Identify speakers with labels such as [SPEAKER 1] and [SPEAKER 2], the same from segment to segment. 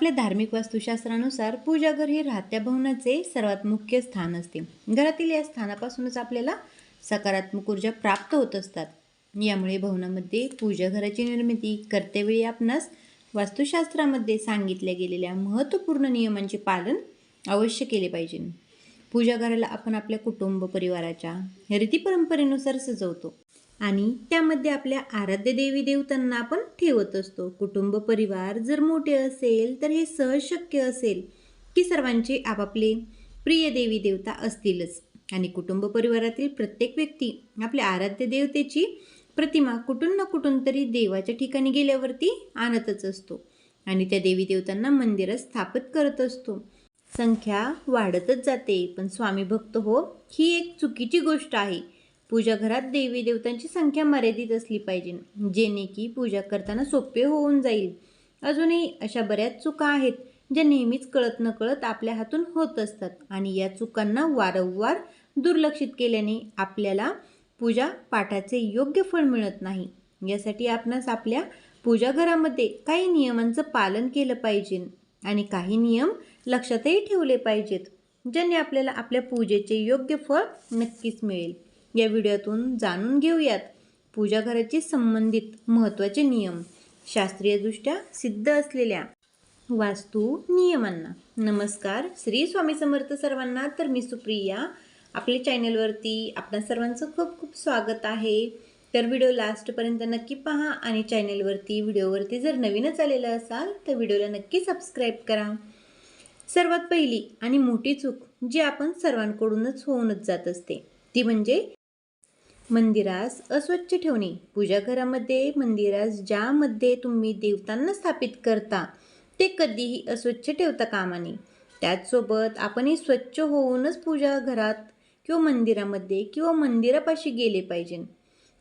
[SPEAKER 1] आपल्या धार्मिक वास्तुशास्त्रानुसार पूजाघर हे राहत्या भवनाचे सर्वात मुख्य स्थान असते. घरातील या स्थानापासूनच आपल्याला सकारात्मक ऊर्जा प्राप्त होत असतात. यामुळे भवनामध्ये पूजाघराची निर्मिती करतेवेळी आपणास वास्तुशास्त्रामध्ये सांगितल्या गेलेल्या महत्त्वपूर्ण नियमांचे पालन अवश्य केले पाहिजे. पूजाघराला आपण आपल्या कुटुंब परिवाराच्या रीतीपरंपरेनुसार सजवतो. आणि त्यामध्ये आपल्या आराध्य देवी देवतांना आपण ठेवत असतो. कुटुंब परिवार जर मोठे असेल तर हे सहज शक्य असेल की सर्वांचे आपापले प्रिय देवी देवता असतीलच. आणि कुटुंब परिवारातील प्रत्येक व्यक्ती आपल्या आराध्य देवतेची प्रतिमा कुठून ना कुठून तरी देवाच्या ठिकाणी गेल्यावरती आणतच असतो. आणि त्या देवी देवतांना मंदिरात स्थापित करत असतो. संख्या वाढतच जाते पण स्वामी भक्त हो ही एक चुकीची गोष्ट आहे. पूजा घरात देवी देवतांची संख्या मर्यादित असली पाहिजे जेणे की पूजा करताना सोपे होऊन जाईल. अजूनही अशा बऱ्याच चुका आहेत ज्या नेहमीच कळत न कळत आपल्या हातून होत असतात आणि या चुकांना वारंवार दुर्लक्षित केल्याने आपल्याला पूजा पाठाचे योग्य फळ मिळत नाही. यासाठी आपणास आपल्या पूजा घरामध्ये काही नियमांचं पालन केलं पाहिजे आणि काही नियम लक्षातही ठेवले पाहिजेत ज्याने आपल्याला आपल्या पूजेचे योग्य फळ नक्कीच मिळेल. या व्हिडिओतून जाणून घेऊयात. पूजा घराची संबंधित महत्त्वाचे नियम. शास्त्रीयदृष्ट्या सिद्ध असलेल्या वास्तू नियमांना. नमस्कार. श्री स्वामी समर्थ सर्वांना. तर मी सुप्रिया. आपल्या चॅनलवरती आपणा सर्वांचं खूप खूप स्वागत आहे. तर व्हिडिओ लास्टपर्यंत नक्की पहा आणि चॅनलवरती व्हिडिओवरती जर नवीनच आलेलं असाल तर व्हिडिओला नक्की सबस्क्राईब करा. सर्वात पहिली आणि मोठी चूक जी आपण सर्वांकडूनच होऊनच जात असते ती म्हणजे मंदिरास अस्वच्छ ठेवणे. पूजा घरामध्ये मंदिरास ज्यामध्ये तुम्ही देवतांना स्थापित करता ते कधीही अस्वच्छ ठेवता कामा नये. त्याचसोबत आपणही स्वच्छ होऊनच पूजा घरात किंवा मंदिरामध्ये किंवा मंदिरापाशी गेले पाहिजे.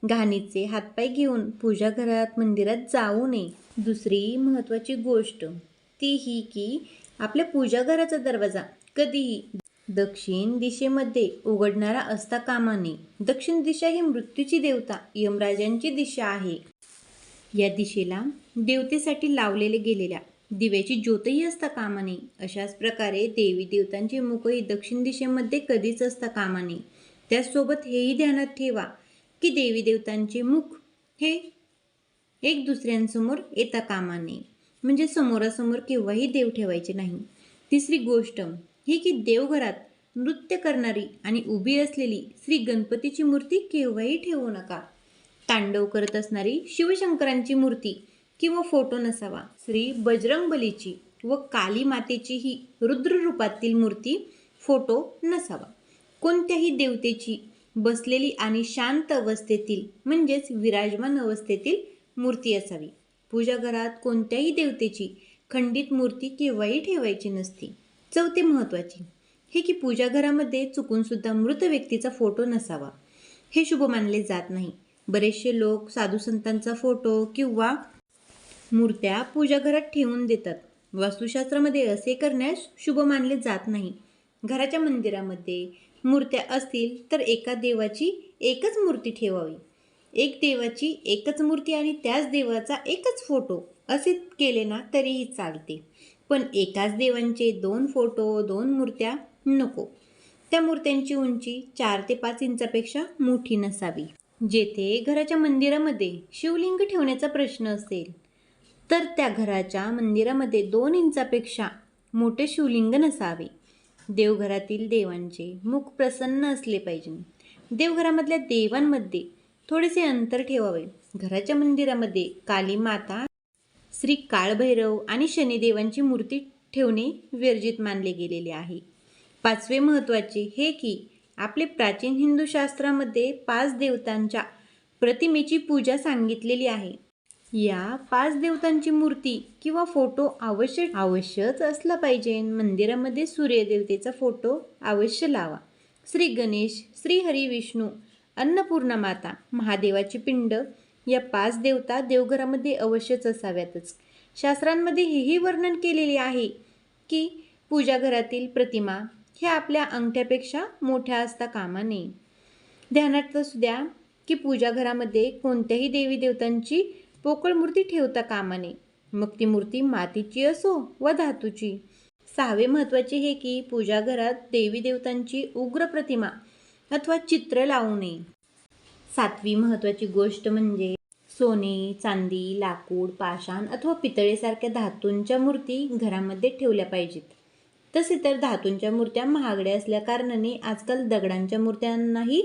[SPEAKER 1] घाणीचे हातपाय घेऊन पूजा घरात मंदिरात जाऊ नये. दुसरी महत्त्वाची गोष्ट ती ही की आपल्या पूजा घराचा दरवाजा कधीही दक्षिण दिशेमध्ये उघडणारा असता कामा नये दक्षिण दिशा ही मृत्यूची देवता यमराजांची दिशा आहे. या दिशेला देवतेसाठी लावलेले गेलेल्या दिव्याची ज्योतही असता कामा नये अशाच प्रकारे देवी देवतांचे मुखही दक्षिण दिशेमध्ये कधीच असता कामा नये त्याचसोबत हेही ध्यानात ठेवा की देवी देवतांचे मुख हे एक दुसऱ्यांसमोर येता कामा नये म्हणजे समोरासमोर केव्हाही देव ठेवायचे नाही. तिसरी गोष्ट ही की देवघरात नृत्य करणारी आणि उभी असलेली श्री गणपतीची मूर्ती केव्हाही ठेवू नका. तांडव करत असणारी शिवशंकरांची मूर्ती किंवा फोटो नसावा. श्री बजरंगबलीची व काली मातेची ही रुद्र रूपातील मूर्ती फोटो नसावा. कोणत्याही देवतेची बसलेली आणि शांत अवस्थेतील म्हणजेच विराजमान अवस्थेतील मूर्ती असावी. पूजाघरात कोणत्याही देवतेची खंडित मूर्ती केव्हाही ठेवायची नसती. चौथी महत्त्वाची हे की पूजा घरामध्ये मृत व्यक्तीचा फोटो नसावा. हे शुभ मानले जात नाही. बरेचसे लोक साधू संतांचा फोटो किंवा मूर्त्या पूजा घरात ठेवून देतात. वास्तुशास्त्रामध्ये असे करण्यास शुभ मानले जात नाही. घराच्या मंदिरामध्ये मूर्त्या असतील तर एका देवाची एकच मूर्ती ठेवावी. एक देवाची एकच मूर्ती आणि त्याच देवाचा एकच फोटो असे केले ना तरीही चालते. पण एकाच देवांचे दोन फोटो दोन मूर्त्या नको. त्या मूर्त्यांची उंची चार ते पाच इंचापेक्षा मोठी नसावी. जेथे घराच्या मंदिरामध्ये शिवलिंग ठेवण्याचा प्रश्न असेल तर त्या घराच्या मंदिरामध्ये दोन इंचापेक्षा मोठे शिवलिंग नसावे. देवघरातील देवांचे मुख प्रसन्न असले पाहिजे. देवघरामधल्या देवांमध्ये थोडेसे अंतर ठेवावे. घराच्या मंदिरामध्ये काली माता श्री काळभैरव आणि शनिदेवांची मूर्ती ठेवणे विरजित मानले गेलेले आहे. पाचवे महत्त्वाचे हे की आपले प्राचीन हिंदू शास्त्रामध्ये पाच देवतांच्या प्रतिमेची पूजा सांगितलेली आहे. या पाच देवतांची मूर्ती किंवा फोटो अवश्य अवश्यच असला पाहिजे. मंदिरामध्ये सूर्यदेवतेचा फोटो अवश्य लावा. श्री गणेश श्री हरी विष्णू अन्नपूर्णा माता महादेवाची पिंड या पाच देवता देवघरामध्ये अवश्यच असाव्यातच. शास्त्रांमध्ये हेही वर्णन केलेले आहे की पूजाघरातील प्रतिमा ह्या आपल्या अंगठ्यापेक्षा मोठ्या असता कामा नये. ध्यानात असू द्या की पूजाघरामध्ये कोणत्याही देवी देवतांची पोकळ मूर्ती ठेवता कामा नये. मग ती मूर्ती मातीची असो व धातूची. सहावे महत्त्वाचे हे की पूजाघरात देवी देवतांची उग्र प्रतिमा अथवा चित्र लावू नये. सातवी महत्त्वाची गोष्ट म्हणजे सोने चांदी लाकूड पाषाण अथवा पितळेसारख्या धातूंच्या मूर्ती घरामध्ये ठेवल्या पाहिजेत. तसे तर धातूंच्या मूर्त्या महागड्या असल्या कारणाने आजकाल दगडांच्या मूर्त्यांनाही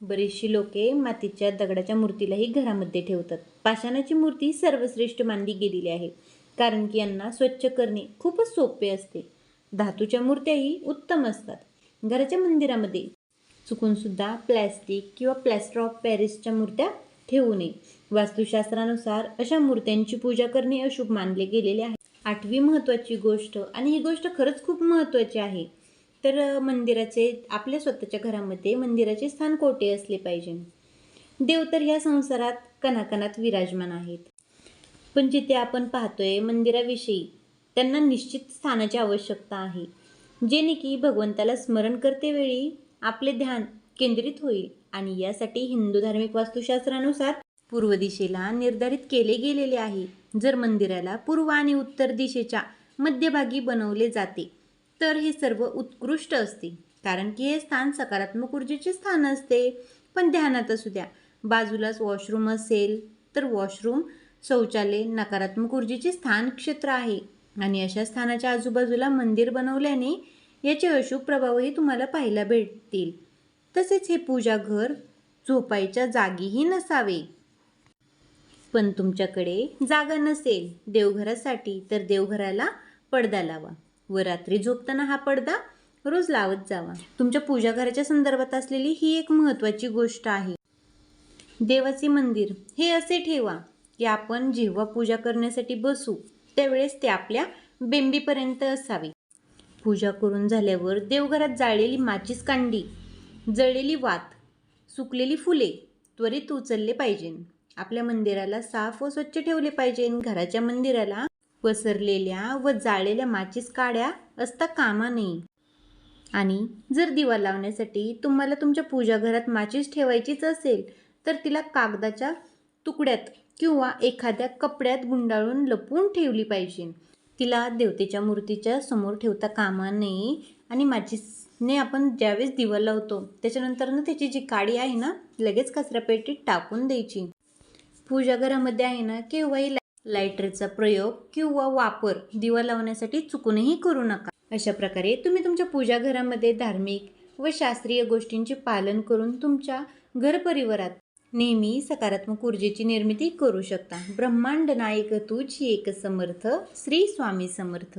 [SPEAKER 1] बरीचशी लोके मातीच्या दगडाच्या मूर्तीलाही घरामध्ये ठेवतात. पाषाणाची मूर्ती सर्वश्रेष्ठ मानली गेलेली आहे कारण की यांना स्वच्छ करणे खूपच सोपे असते. धातूच्या मूर्त्याही उत्तम असतात. घराच्या मंदिरामध्ये चुकूनसुद्धा प्लॅस्टिक किंवा प्लॅस्टर ऑफ पॅरिसच्या मूर्त्या ठेवू नये. वास्तुशास्त्रानुसार अशा मूर्त्यांची पूजा करणे अशुभ मानले गेलेले आहे. आठवी महत्त्वाची गोष्ट आणि ही गोष्ट खरंच खूप महत्त्वाची आहे तर मंदिराचे आपल्या स्वतःच्या घरामध्ये मंदिराचे स्थान कोठे असले पाहिजे? देव तर ह्या संसारात कणाकणात विराजमान आहेत. पण जिथे आपण पाहतोय मंदिराविषयी त्यांना निश्चित स्थानाची आवश्यकता आहे जेणे की भगवंताला स्मरण करते वेळी आपले ध्यान केंद्रित होईल आणि यासाठी हिंदू धार्मिक वास्तुशास्त्रानुसार पूर्व दिशेला निर्धारित केले गेलेले आहे. जर मंदिराला पूर्व आणि उत्तर दिशेच्या मध्यभागी बनवले जाते तर हे सर्व उत्कृष्ट असते. कारण की हे स्थान सकारात्मक ऊर्जेचे स्थान असते. पण ध्यानात असू द्या. बाजूलाच वॉशरूम असेल तर वॉशरूम शौचालय नकारात्मक ऊर्जेचे स्थान क्षेत्र आहे. आणि अशा स्थानाच्या आजूबाजूला मंदिर बनवल्याने याचे अशुभ प्रभावही तुम्हाला पाहायला भेटतील. तसेच हे पूजा घर झोपायच्या जागीही नसावे. पण तुमच्याकडे जागा नसेल देवघरासाठी तर देवघराला पडदा लावा. व रात्री झोपताना हा पडदा रोज लावत जावा. तुमच्या पूजा घराच्या संदर्भात असलेली ही एक महत्त्वाची गोष्ट आहे. देवाचे मंदिर हे असे ठेवा की आपण जेव्हा पूजा करण्यासाठी बसू त्यावेळेस ते आपल्या बेंबीपर्यंत असावे. पूजा करून झाल्यावर देवघरात जाळलेली माचीस कांडी जळलेली वात सुकलेली फुले त्वरित उचलले पाहिजे. आपल्या मंदिराला साफ व स्वच्छ ठेवले पाहिजे. घराच्या मंदिराला पसरलेल्या व जाळलेल्या माचीस काड्या असता कामा नये. आणि जर दिवा लावण्यासाठी तुम्हाला तुमच्या पूजा घरात माचीस ठेवायचीच असेल तर तिला कागदाच्या तुकड्यात किंवा एखाद्या कपड्यात गुंडाळून लपवून ठेवली पाहिजे. तिला देवतेच्या मूर्तीच्या समोर ठेवता कामा नये. आणि माझीने आपण ज्यावेळेस दिवा लावतो त्याच्यानंतर ना त्याची जी काडी आहे ना लगेच कचरापेटीत टाकून द्यायची. पूजा घरामध्ये आहे ना केव्हाही लायटरचा प्रयोग किंवा वापर दिवा लावण्यासाठी चुकूनही करू नका. अशा प्रकारे तुम्ही तुमच्या पूजा घरामध्ये धार्मिक व शास्त्रीय गोष्टींचे पालन करून तुमच्या घरपरिवारात नेहमी सकारात्मक ऊर्जेची निर्मिती करू शकता. ब्रह्मांड नायक तुझी एक समर्थ श्री स्वामी समर्थ.